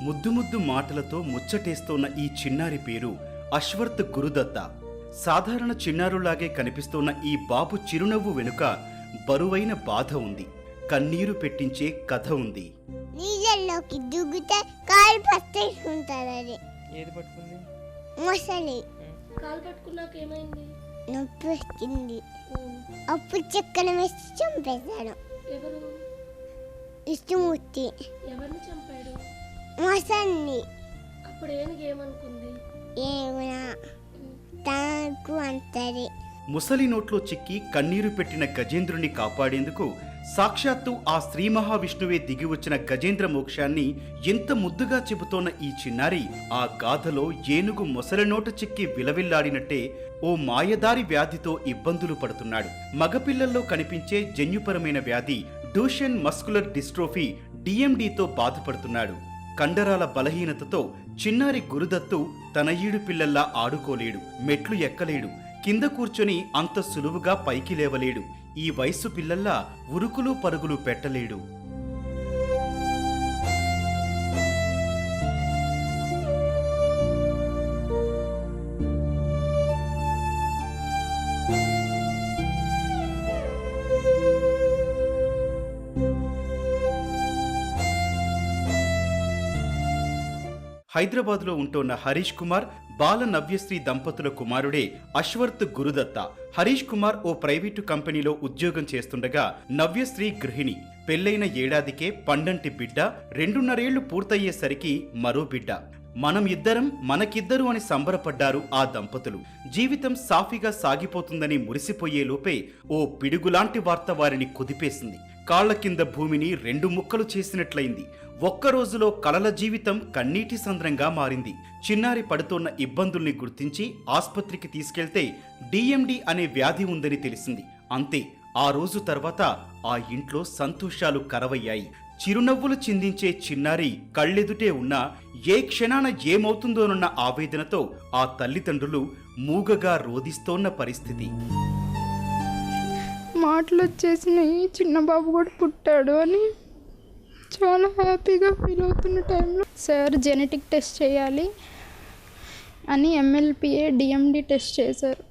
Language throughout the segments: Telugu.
ముద్దు ముద్దు మాటలతో ముచ్చటేస్తోన్న ఈ చిన్నారి పేరు అశ్వర్త్ గురుదత్త. సాధారణ చిన్నారులాగే కనిపిస్తోన్న ఈ బాబు చిరునవ్వు వెనుక బరువైన బాధ ఉంది. కన్నీరు పెట్టించే కథ ఉంది. నీళ్ళల్లోకి దిగితే కాలు పట్టేసుకుంటారు అది ఏది పట్టుకుంది? మొసలి. కాలు పట్టుకున్నాక ఏమైంది? నొప్పి వచ్చింది. అప్పుడు చక్కన వేసి చంపేశాడు. ఎవరు? ఇష్టమూర్తి ఎవరిని చంపాడు? మొసలిని అప్పుడు ఏనుగు ఏమనుకుంది ఏమైనా తనకు అంతది ముసలి నోట్లో చిక్కి కన్నీరు పెట్టిన గజేంద్రుని కాపాడేందుకు సాక్షాత్తు ఆ శ్రీ మహావిష్ణువే దిగి వచ్చిన గజేంద్ర మోక్షాన్ని ఎంత ముద్దుగా చెబుతోన్న ఈ చిన్నారి ఆ గాథలో ఏనుగు మొసలి నోట చిక్కి విలవిల్లాడినట్టే ఓ మాయదారి వ్యాధితో ఇబ్బందులు పడుతున్నాడు. మగపిల్లల్లో కనిపించే జన్యుపరమైన వ్యాధి డూషన్ మస్కులర్ డిస్ట్రోఫీ డిఎండితో బాధపడుతున్నాడు. కండరాల బలహీనతతో చిన్నారి గురుదత్తు తన ఈడు పిల్లల్లా ఆడుకోలేడు మెట్లు ఎక్కలేడు కింద కూర్చొని అంత సులువుగా పైకి లేవలేడు ఈ వయస్సు పిల్లల్లా ఉరుకులు పరుగులు పెట్టలేడు. హైదరాబాద్లో ఉంటోన్న హరీష్ కుమార్ బాల నవ్యశ్రీ దంపతుల కుమారుడే అశ్వర్త్ గురుదత్త. హరీష్ కుమార్ ఓ ప్రైవేటు కంపెనీలో ఉద్యోగం చేస్తుండగా నవ్యశ్రీ గృహిణి. పెళ్ళైన ఏడాదికే పండంటి బిడ్డ రెండున్నరేళ్ళు పూర్తయ్యేసరికి మరో బిడ్డ. మనం ఇద్దరం మనకిద్దరు అని సంబరపడ్డారు ఆ దంపతులు. జీవితం సాఫీగా సాగిపోతుందని మురిసిపోయే లోపే ఓ పిడుగులాంటి వార్త వారిని కుదిపేసింది. కాళ్ళ కింద భూమిని రెండు ముక్కలు చేసినట్లయింది. ఒక్క రోజులో జీవితం కన్నీటి సంద్రంగా మారింది. చిన్నారి పడుతోన్న ఇబ్బందుల్ని గుర్తించి ఆస్పత్రికి తీసుకెళ్తే డిఎండి అనే వ్యాధి ఉందని తెలిసింది. అంతే ఆ రోజు తర్వాత ఆ ఇంట్లో సంతోషాలు కరవయ్యాయి. చిరునవ్వులు చిందించే చిన్నారి కళ్ళెదుటే ఉన్న ఏ క్షణాన ఏమవుతుందోనన్న ఆవేదనతో ఆ తల్లిదండ్రులు మూగగా రోధిస్తోన్న పరిస్థితి. మాటలు వచ్చేసినాయి చిన్న బాబు కూడా పుట్టాడు అని చాలా హ్యాపీగా ఫీల్ అవుతున్న టైంలో సార్ జెనెటిక్ టెస్ట్ చేయాలి అని ఎంఎల్పిఏ డిఎండి టెస్ట్ చేశారు.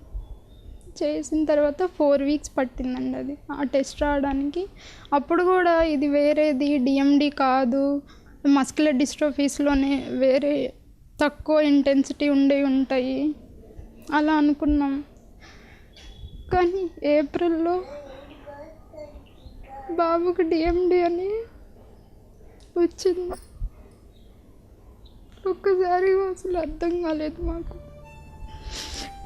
చేసిన తర్వాత ఫోర్ వీక్స్ పట్టిందండి అది. ఆ టెస్ట్ రావడానికి అప్పుడు కూడా ఇది వేరేది డిఎండి కాదు. మస్కులర్ డిస్ట్రోఫీస్లోనే వేరే తక్కువ ఇంటెన్సిటీ ఉండే ఉంటాయి. అలా అనుకున్నాం. కానీ ఏప్రిల్లో బాబుకి డిఎండి అని వచ్చింది. ఒక్కసారి అసలు అర్థం కాలేదు మాకు.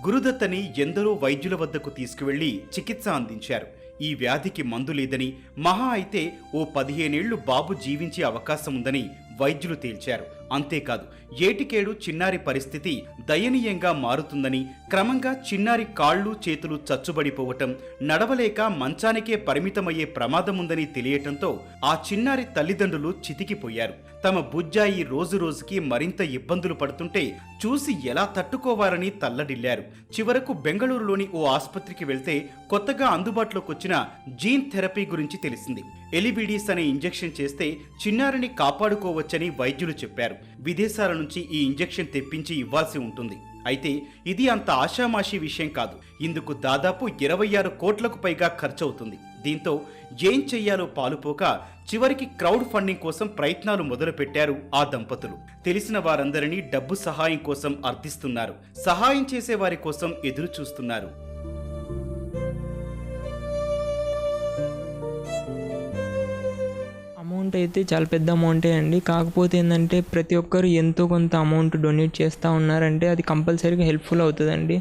గురుదత్తని ఎందరో వైద్యుల వద్దకు తీసుకువెళ్ళి చికిత్స అందించారు. ఈ వ్యాధికి మందు లేదని మహా అయితే ఓ పదిహేనేళ్ళు బాబు జీవించే అవకాశం ఉందని వైద్యులు తేల్చారు. అంతేకాదు ఏటికేడు చిన్నారి పరిస్థితి దయనీయంగా మారుతుందని క్రమంగా చిన్నారి కాళ్ళు చేతులు చచ్చుబడిపోవటం నడవలేక మంచానికే పరిమితమయ్యే ప్రమాదముందని తెలియటంతో ఆ చిన్నారి తల్లిదండ్రులు చితికిపోయారు. తమ బుజ్జాయి రోజు రోజుకి మరింత ఇబ్బందులు పడుతుంటే చూసి ఎలా తట్టుకోవాలని తల్లడిల్లారు. చివరకు బెంగళూరులోని ఓ ఆసుపత్రికి వెళ్తే కొత్తగా అందుబాటులోకి వచ్చిన జీన్ థెరపీ గురించి తెలిసింది. ఎలిబిడీస్ అనే ఇంజెక్షన్ చేస్తే చిన్నారిని కాపాడుకోవచ్చని వైద్యులు చెప్పారు. విదేశాల నుంచి ఈ ఇంజెక్షన్ తెప్పించి ఇవ్వాల్సి ఉంటుంది. అయితే ఇది అంత ఆషామాషీ విషయం కాదు. ఇందుకు దాదాపు ఇరవై ఆరు కోట్లకు పైగా ఖర్చవుతుంది. దీంతో ఏం చెయ్యాలో పాలుపోక చివరికి క్రౌడ్ ఫండింగ్ కోసం ప్రయత్నాలు మొదలుపెట్టారు ఆ దంపతులు. తెలిసిన వారందరినీ డబ్బు సహాయం కోసం అర్థిస్తున్నారు. సహాయం చేసే వారి కోసం ఎదురు చూస్తున్నారు అమౌంట్ అయితే చాలా పెద్ద అమౌంటే అండి. కాకపోతే ఏంటంటే ప్రతి ఒక్కరు ఎంతో కొంత అమౌంట్ డొనేట్ చేస్తూ ఉన్నారంటే అది కంపల్సరీగా హెల్ప్ఫుల్ అవుతుందండి.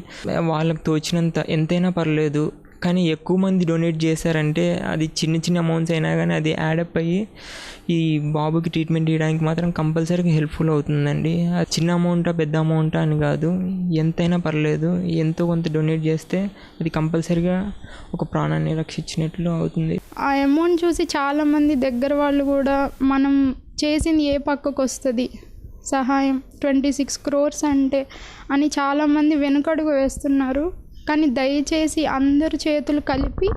వాళ్ళకి తోచినంత ఎంతైనా పర్లేదు కానీ ఎక్కువ మంది డొనేట్ చేశారంటే అది చిన్న చిన్న అమౌంట్స్ అయినా కానీ అది యాడప్ అయ్యి ఈ బాబుకి ట్రీట్మెంట్ ఇవ్వడానికి మాత్రం కంపల్సరీగా హెల్ప్ఫుల్ అవుతుందండి. ఆ చిన్న అమౌంటా పెద్ద అమౌంటా అని కాదు ఎంతైనా పర్లేదు. ఎంతో కొంత డొనేట్ చేస్తే అది కంపల్సరీగా ఒక ప్రాణాన్ని రక్షించినట్లు అవుతుంది. ఆ అమౌంట్ చూసి చాలామంది దగ్గర వాళ్ళు కూడా మనం చేసింది ఏ పక్కకు వస్తుంది? సహాయం ట్వంటీ సిక్స్ క్రోర్స్ అంటే అని చాలామంది వెనుకడుగు వేస్తున్నారు. కానీ దయచేసి అందరు చేతులు కలిపి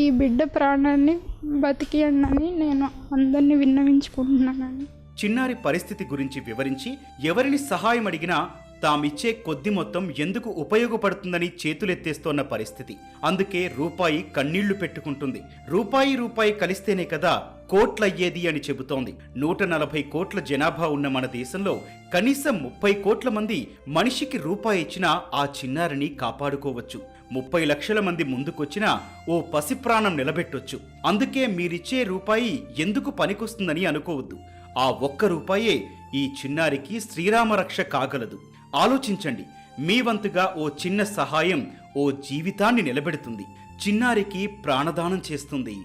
ఈ బిడ్డ ప్రాణాన్ని బతికియండి నేను అందరినీ విన్నవించుకుంటున్నానండి. చిన్నారి పరిస్థితి గురించి వివరించి ఎవరిని సహాయం అడిగినా తామిచ్చే కొద్ది మొత్తం ఎందుకు ఉపయోగపడుతుందని చేతులెత్తేస్తోన్న పరిస్థితి. అందుకే రూపాయి కన్నీళ్ళు పెట్టుకుంటుంది. రూపాయి రూపాయి కలిస్తేనే కదా కోట్లయ్యేది అని చెబుతోంది. నూట నలభై కోట్ల జనాభా ఉన్న మన దేశంలో కనీసం ముప్పై కోట్ల మంది మనిషికి రూపాయి ఇచ్చినా ఆ చిన్నారిని కాపాడుకోవచ్చు. ముప్పై లక్షల మంది ముందుకొచ్చినా ఓ పసిప్రాణం నిలబెట్టొచ్చు. అందుకే మీరిచ్చే రూపాయి ఎందుకు పనికొస్తుందని అనుకోవద్దు. ఆ ఒక్క రూపాయే ఈ చిన్నారికి శ్రీరామరక్ష కాగలదు. ఆలోచించండి. మీ వంతుగా ఓ చిన్న సహాయం ఓ జీవితాన్ని నిలబెడుతుంది. చిన్నారికి ప్రాణదానం చేస్తుంది.